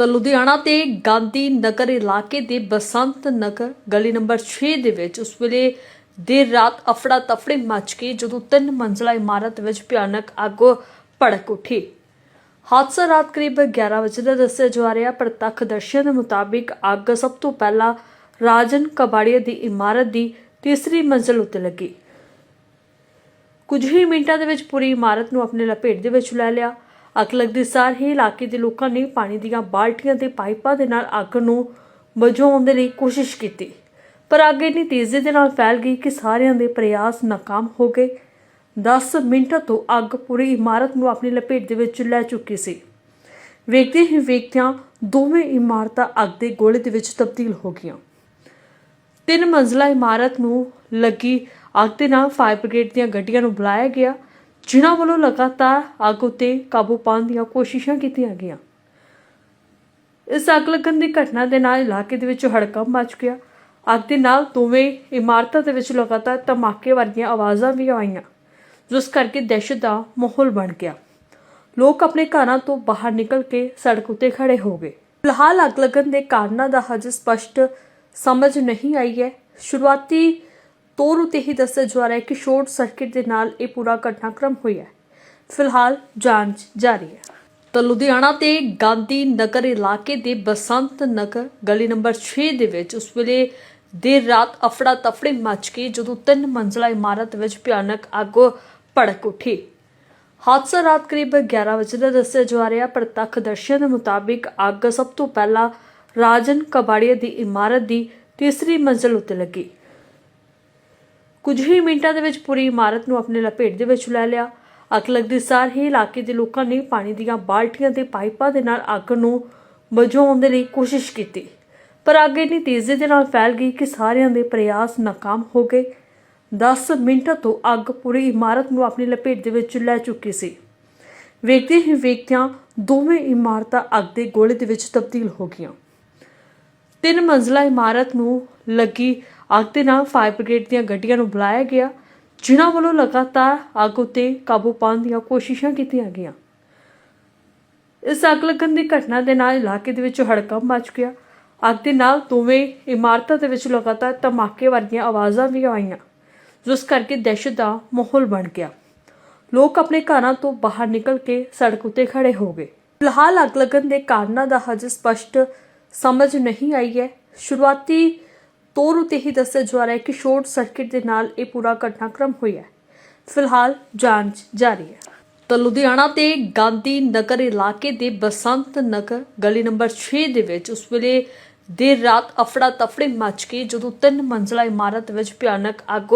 ਤਾਂ ਲੁਧਿਆਣਾ ਤੇ ਗਾਂਧੀ ਨਗਰ ਇਲਾਕੇ ਦੇ ਬਸੰਤ ਨਗਰ ਗਲੀ ਨੰਬਰ 6 ਦੇ ਵਿੱਚ ਉਸ ਵੇਲੇ ਦੇਰ ਰਾਤ ਅਫੜਾ ਤਫੜੀ ਮਚ ਗਈ ਜਦੋਂ ਤਿੰਨ ਮੰਜ਼ਲਾ ਇਮਾਰਤ ਵਿੱਚ ਭਿਆਨਕ ਅੱਗ ਭੜਕ ਉੱਠੀ। ਹਾਦਸਾ ਰਾਤ ਕਰੀਬ 11 ਵਜੇ ਦਾ ਦੱਸਿਆ ਜਾ ਰਿਹਾ, ਪ੍ਰਤੱਖ ਦਰਸ਼ੀਆਂ ਦੇ ਮੁਤਾਬਿਕ ਅੱਗ ਸਭ ਤੋਂ ਪਹਿਲਾਂ ਰਾਜਨ ਕਬਾੜੀਆ ਦੀ ਇਮਾਰਤ ਦੀ ਤੀਸਰੀ ਮੰਜ਼ਲ ਉੱਤੇ ਲੱਗੀ। ਕੁਝ ਹੀ ਮਿੰਟਾਂ ਦੇ ਵਿੱਚ ਪੂਰੀ ਇਮਾਰਤ ਨੂੰ ਆਪਣੇ ਲਪੇਟ ਦੇ ਵਿੱਚ ਲੈ ਲਿਆ। ਅੱਗ ਲੱਗਦੀ ਸਾਰ ਹੀ ਇਲਾਕੇ ਦੇ ਲੋਕਾਂ ਨੇ ਪਾਣੀ ਦੀਆਂ ਬਾਲਟੀਆਂ ਤੇ ਪਾਈਪਾਂ ਦੇ ਨਾਲ ਅੱਗ ਨੂੰ ਬੁਝਾਉਣ ਦੇ ਲਈ ਕੋਸ਼ਿਸ਼ ਕੀਤੀ। ਪਰ ਅੱਗ ਇੰਨੀ ਤੇਜ਼ੀ ਦੇ ਨਾਲ ਫੈਲ ਗਈ ਕਿ ਸਾਰਿਆਂ ਦੇ ਪ੍ਰਯਾਸ ਨਾਕਾਮ ਹੋ ਗਏ। 10 ਮਿੰਟਾਂ ਤੋਂ ਅੱਗ ਪੂਰੀ ਇਮਾਰਤ ਨੂੰ ਆਪਣੀ ਲਪੇਟ ਦੇ ਵਿੱਚ ਲੈ ਚੁੱਕੀ ਸੀ। ਵੇਖਦੇ ਹੀ ਵੇਖਦਿਆਂ ਦੋਵੇਂ ਇਮਾਰਤਾਂ ਅੱਗ ਦੇ ਗੋਲੇ ਦੇ ਵਿੱਚ ਤਬਦੀਲ ਹੋ ਗਈਆਂ। ਤਿੰਨ ਮੰਜ਼ਲਾ ਇਮਾਰਤ ਨੂੰ ਲੱਗੀ ਅੱਗ ਦੇ ਨਾਲ ਫਾਇਰ ਬ੍ਰਿਗੇਡ ਦੀਆਂ ਗੱਡੀਆਂ ਨੂੰ ਬੁਲਾਇਆ ਗਿਆ। ਜਿਨ੍ਹਾਂ ਵੱਲੋਂ ਲਗਾਤਾਰ ਅੱਗ ਉਤੇ ਕਾਬੂ ਪਾਉਣ ਦੀਆਂ ਕੋਸ਼ਿਸ਼ਾਂ ਕੀਤੀਆਂ ਗਈਆਂ। ਇਸ ਅੱਗ ਲੱਗਣ ਦੀ ਘਟਨਾ ਦੇ ਨਾਲ ਇਲਾਕੇ ਦੇ ਵਿੱਚ ਹੜਕੰਪ ਮਚ ਗਿਆ। ਅੱਗ ਦੇ ਨਾਲ ਦੋਵੇਂ ਇਮਾਰਤਾਂ ਦੇ ਵਿੱਚ ਲਗਾਤਾਰ ਧਮਾਕੇ ਵਰਗੀਆਂ ਆਵਾਜ਼ਾਂ ਵੀ ਆਈਆਂ, ਜਿਸ ਕਰਕੇ ਦਹਿਸ਼ਤ ਦਾ ਮਾਹੌਲ ਬਣ ਗਿਆ। ਲੋਕ ਆਪਣੇ ਘਰਾਂ ਤੋਂ ਬਾਹਰ ਨਿਕਲ ਕੇ ਸੜਕ ਉੱਤੇ ਖੜੇ ਹੋ ਗਏ। ਫਿਲਹਾਲ ਅੱਗ ਲੱਗਣ ਦੇ ਕਾਰਨਾਂ ਦਾ ਹਜੇ ਸਪਸ਼ਟ ਸਮਝ ਨਹੀਂ ਆਈ ਹੈ। ਸ਼ੁਰੂਆਤੀ ਤੌਰ ਉਤੇ ਹੀ ਦੱਸਿਆ ਜਾ ਰਿਹਾ ਹੈ ਕਿ ਸ਼ਾਰਟ ਸਰਕਟ ਦੇ ਨਾਲ ਇਹ ਪੂਰਾ ਘਟਨਾਕ੍ਰਮ ਹੋਇਆ ਹੈ। ਫਿਲਹਾਲ ਜਾਂਚ ਜਾਰੀ ਹੈ। ਤਾਂ ਲੁਧਿਆਣਾ ਤੇ ਗਾਂਧੀ ਨਗਰ ਇਲਾਕੇ ਦੇ ਬਸੰਤ ਨਗਰ ਗਲੀ ਨੰਬਰ 6 ਦੇ ਵਿੱਚ ਉਸ ਵੇਲੇ ਦੇਰ ਰਾਤ ਅਫੜਾ ਤਫੜੀ ਮਚ ਗਈ, ਜਦੋਂ ਤਿੰਨ ਮੰਜ਼ਲਾ ਇਮਾਰਤ ਵਿੱਚ ਭਿਆਨਕ ਅੱਗ ਭੜਕ ਉੱਠੀ। ਹਾਦਸਾ ਰਾਤ ਕਰੀਬ 11 ਵਜੇ ਦਾ ਦੱਸਿਆ ਜਾ ਰਿਹਾ ਪ੍ਰਤੱਖ ਦਰਸ਼ਨ ਦੇ ਮੁਤਾਬਿਕ ਅੱਗ ਸਭ ਤੋਂ ਪਹਿਲਾਂ ਰਾਜਨ ਕਬਾੜੀਆ ਦੀ ਇਮਾਰਤ ਦੀ ਤੀਸਰੀ ਮੰਜ਼ਲ ਉੱਤੇ ਲੱਗੀ। ਕੁਝ ਹੀ ਮਿੰਟਾਂ ਦੇ ਵਿੱਚ ਪੂਰੀ ਇਮਾਰਤ ਨੂੰ ਆਪਣੇ ਲਪੇਟ ਦੇ ਵਿੱਚ ਲੈ ਲਿਆ। ਅੱਗ ਲੱਗਦੀ ਸਾਰ ਹੀ ਇਲਾਕੇ ਦੇ ਲੋਕਾਂ ਨੇ ਪਾਣੀ ਦੀਆਂ ਬਾਲਟੀਆਂ ਤੇ ਪਾਈਪਾਂ ਦੇ ਨਾਲ ਅੱਗ ਨੂੰ ਬੁਝਾਉਣ ਦੇ ਲਈ ਕੋਸ਼ਿਸ਼ ਕੀਤੀ। ਪਰ ਅੱਗ ਇੰਨੀ ਤੇਜ਼ੀ ਦੇ ਨਾਲ ਫੈਲ ਗਈ ਕਿ ਸਾਰਿਆਂ ਦੇ ਪ੍ਰਯਾਸ ਨਾਕਾਮ ਹੋ ਗਏ। 10 ਮਿੰਟਾਂ ਤੋਂ ਅੱਗ ਪੂਰੀ ਇਮਾਰਤ ਨੂੰ ਆਪਣੀ ਲਪੇਟ ਦੇ ਵਿੱਚ ਲੈ ਚੁੱਕੀ ਸੀ। ਵੇਖਦੇ ਹੀ ਵੇਖਦਿਆਂ ਦੋਵੇਂ ਇਮਾਰਤਾਂ ਅੱਗ ਦੇ ਗੋਲੇ ਦੇ ਵਿੱਚ ਤਬਦੀਲ ਹੋ ਗਈਆਂ। ਤਿੰਨ ਮੰਜ਼ਲਾ ਇਮਾਰਤ ਨੂੰ ਲੱਗੀ ਅੱਗ ਦੇ ਨਾਲ ਫਾਇਰ ਬ੍ਰਿਗੇਡ ਦੀਆਂ ਗੱਡੀਆਂ ਨੂੰ ਬੁਲਾਇਆ ਗਿਆ, ਜਿਨ੍ਹਾਂ ਵੱਲੋਂ ਲਗਾਤਾਰ ਅੱਗ ਉਤੇ ਕਾਬੂ ਪਾਉਣ ਦੀਆਂ ਕੋਸ਼ਿਸ਼ਾਂ ਕੀਤੀਆਂ ਗਈਆਂ। ਇਸ ਅੱਗ ਲੱਗਣ ਦੀ ਘਟਨਾ ਦੇ ਨਾਲ ਇਲਾਕੇ ਦੇ ਵਿੱਚ ਹੜਕੰਪ ਮਚ ਗਿਆ। ਅੱਗ ਦੇ ਨਾਲ ਦੋਵੇਂ ਇਮਾਰਤਾਂ ਦੇ ਵਿੱਚ ਲਗਾਤਾਰ ਧਮਾਕੇ ਵਰਗੀਆਂ ਆਵਾਜ਼ਾਂ ਵੀ ਆਈਆਂ, ਜਿਸ ਕਰਕੇ ਦਹਿਸ਼ਤ ਦਾ ਮਾਹੌਲ ਬਣ ਗਿਆ। ਲੋਕ ਆਪਣੇ ਘਰਾਂ ਤੋਂ ਬਾਹਰ ਨਿਕਲ ਕੇ ਸੜਕ ਉੱਤੇ ਖੜੇ ਹੋ ਗਏ। ਫਿਲਹਾਲ ਅੱਗ ਲੱਗਣ ਦੇ ਕਾਰਨਾਂ ਦਾ ਹਜੇ ਸਪਸ਼ਟ ਸਮਝ ਨਹੀਂ ਆਈ ਹੈ। ਸ਼ੁਰੂਆਤੀ ਤੌਰ ਉਤੇ ਹੀ ਦੱਸਿਆ ਜਾ ਰਿਹਾ ਹੈ ਕਿ ਸ਼ਾਰਟ ਸਰਕਟ ਦੇ ਨਾਲ ਇਹ ਪੂਰਾ ਘਟਨਾਕ੍ਰਮ ਹੋਇਆ ਹੈ। ਫਿਲਹਾਲ ਜਾਂਚ ਜਾਰੀ ਹੈ। ਤਾਂ ਲੁਧਿਆਣਾ ਤੇ ਗਾਂਧੀ ਨਗਰ ਇਲਾਕੇ ਦੇ ਬਸੰਤ ਨਗਰ ਗਲੀ ਨੰਬਰ 6 ਦੇ ਵਿੱਚ ਉਸ ਵੇਲੇ ਦੇਰ ਰਾਤ ਅਫੜਾ ਤਫੜੀ ਮਚ ਗਈ ਜਦੋਂ ਤਿੰਨ ਮੰਜ਼ਲਾ ਇਮਾਰਤ ਵਿੱਚ ਭਿਆਨਕ ਅੱਗ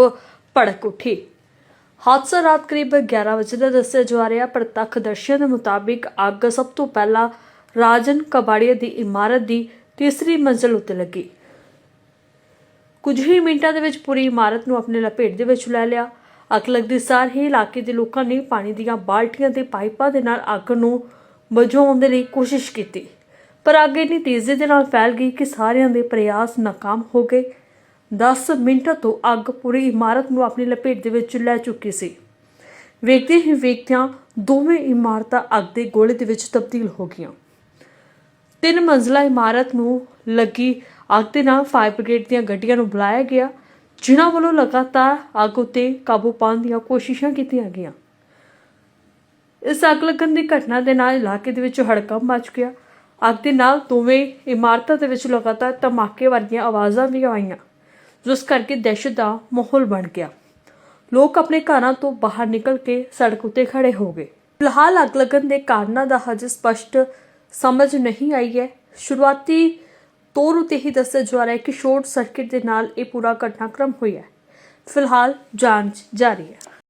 ਭੜਕ ਉੱਠੀ। ਹਾਦਸਾ ਰਾਤ ਕਰੀਬ 11 ਵਜੇ ਦਾ ਦੱਸਿਆ ਜਾ ਰਿਹਾ ਪ੍ਰਤੱਖ ਦਰਸ਼ੀਆਂ ਦੇ ਮੁਤਾਬਿਕ ਅੱਗ ਸਭ ਤੋਂ ਪਹਿਲਾਂ ਰਾਜਨ ਕਬਾੜੀਆ ਦੀ ਇਮਾਰਤ ਦੀ ਤੀਸਰੀ ਮੰਜ਼ਲ ਉੱਤੇ ਲੱਗੀ। ਕੁਝ ਹੀ ਮਿੰਟਾਂ ਦੇ ਵਿੱਚ ਪੂਰੀ ਇਮਾਰਤ ਨੂੰ ਆਪਣੇ ਲਪੇਟ ਦੇ ਵਿੱਚ ਲੈ ਲਿਆ। ਅੱਗ ਲੱਗਦੀ ਸਾਰ ਹੀ ਇਲਾਕੇ ਦੇ ਲੋਕਾਂ ਨੇ ਪਾਣੀ ਦੀਆਂ ਬਾਲਟੀਆਂ ਤੇ ਪਾਈਪਾਂ ਦੇ ਨਾਲ ਅੱਗ ਨੂੰ ਬੁਝਾਉਣ ਦੇ ਲਈ ਕੋਸ਼ਿਸ਼ ਕੀਤੀ। ਪਰ ਅੱਗ ਇੰਨੀ ਤੇਜ਼ੀ ਦੇ ਨਾਲ ਫੈਲ ਗਈ ਕਿ ਸਾਰਿਆਂ ਦੇ ਪ੍ਰਯਾਸ ਨਾਕਾਮ ਹੋ ਗਏ। 10 ਮਿੰਟਾਂ ਤੋਂ ਅੱਗ ਪੂਰੀ ਇਮਾਰਤ ਨੂੰ ਆਪਣੀ ਲਪੇਟ ਦੇ ਵਿੱਚ ਲੈ ਚੁੱਕੀ ਸੀ। ਵੇਖਦੇ ਹੀ ਵੇਖਦਿਆਂ ਦੋਵੇਂ ਇਮਾਰਤਾਂ ਅੱਗ ਦੇ ਗੋਲੇ ਦੇ ਵਿੱਚ ਤਬਦੀਲ ਹੋ ਗਈਆਂ। ਤਿੰਨ ਮੰਜ਼ਲਾ ਇਮਾਰਤ ਨੂੰ ਲੱਗੀ ਅੱਗ ਦੇ ਨਾਲ ਫਾਇਰ ਬ੍ਰਿਗੇਡ ਦੀਆਂ ਗੱਡੀਆਂ ਨੂੰ ਬੁਲਾਇਆ ਗਿਆ, ਜਿਨ੍ਹਾਂ ਵੱਲੋਂ ਲਗਾਤਾਰ ਅੱਗ ਉਤੇ ਕਾਬੂ ਪਾਉਣ ਦੀਆਂ ਕੋਸ਼ਿਸ਼ਾਂ ਕੀਤੀਆਂ ਗਈਆਂ। ਇਸ ਅੱਗ ਲੱਗਣ ਦੀ ਘਟਨਾ ਦੇ ਨਾਲ ਇਲਾਕੇ ਦੇ ਵਿੱਚ ਹੜਕੰਪ ਮਚ ਗਿਆ। ਅੱਗ ਦੇ ਨਾਲ ਦੋਵੇਂ ਇਮਾਰਤਾਂ ਦੇ ਵਿੱਚ ਲਗਾਤਾਰ ਧਮਾਕੇ ਵਰਗੀਆਂ ਆਵਾਜ਼ਾਂ ਵੀ ਆਈਆਂ, ਜਿਸ ਕਰਕੇ ਦਹਿਸ਼ਤ ਦਾ ਮਾਹੌਲ ਬਣ ਗਿਆ। ਲੋਕ ਆਪਣੇ ਘਰਾਂ ਤੋਂ ਬਾਹਰ ਨਿਕਲ ਕੇ ਸੜਕ ਉੱਤੇ ਖੜੇ ਹੋ ਗਏ। ਫਿਲਹਾਲ ਅੱਗ ਲੱਗਣ ਦੇ ਕਾਰਨਾਂ ਦਾ ਹਜੇ ਸਪਸ਼ਟ ਸਮਝ ਨਹੀਂ ਆਈ ਹੈ। ਸ਼ੁਰੂਆਤੀ ਤੌਰ ਉਤੇ ਹੀ ਦੱਸਿਆ ਜਾ ਰਿਹਾ ਹੈ ਕਿ ਸ਼ਾਰਟ ਸਰਕਟ ਦੇ ਨਾਲ ਇਹ ਪੂਰਾ ਘਟਨਾਕ੍ਰਮ ਹੋਇਆ ਹੈ। ਫਿਲਹਾਲ ਜਾਂਚ ਜਾਰੀ ਹੈ।